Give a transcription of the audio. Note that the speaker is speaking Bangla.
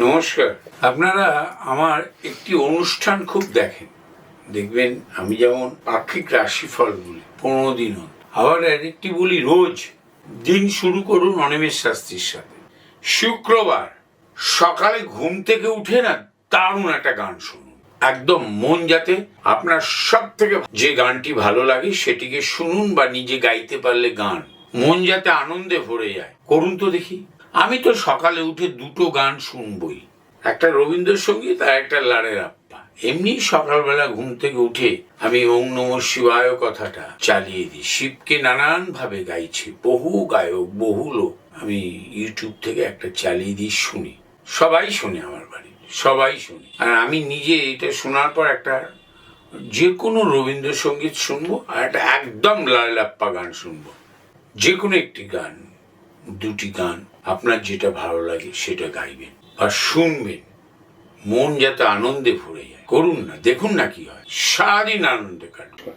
নমস্কার। আপনারা আমার একটি অনুষ্ঠান খুব দেখেন। দেখবেন, আমি যেমন পাক্ষিক রাশিফল বলি, পনেরো দিন। আবার আরেকটি বলি, রোজ দিন শুরু করুন অনিমেষ শাস্ত্রীর সাথে। শুক্রবার, সকালে ঘুম থেকে উঠে না দারুণ একটা গান শুনুন। একদম মন যাতে আপনার সব থেকে যে গানটি ভালো লাগে সেটিকে শুনুন বা নিজে গাইতে পারলে গান। মন যাতে আনন্দে ভরে যায়। করুন তো দেখি। আমি তো সকালে উঠে দুটো গান শুনবই। একটা রবীন্দ্রসঙ্গীত আর একটা লাড়ের আপ্পা। এমনি সকালবেলা ঘুম থেকে উঠে আমি ওং নম শিবায় কথাটা চালিয়ে দিই। শিবকে নানান ভাবে গাইছে, বহু গায়ক, বহু লোক। আমি ইউটিউব থেকে একটা চালিয়ে দিই, শুনি। সবাই শোনে আমার বাড়ি সবাই শুনি। আর আমি নিজে এটা শোনার পর একটা যে কোনো রবীন্দ্রসঙ্গীত শুনব আর একটা একদম লাল্লাপ্পা গান শুনব। যে কোনো একটি গান। দুটি গান, আপনার যেটা ভালো লাগে সেটা গাইবেন আর শুনবেন। মন যাতে আনন্দে ভরে যায়। করুন না, দেখুন না কি হয়। সারাদিন আনন্দে কাটবে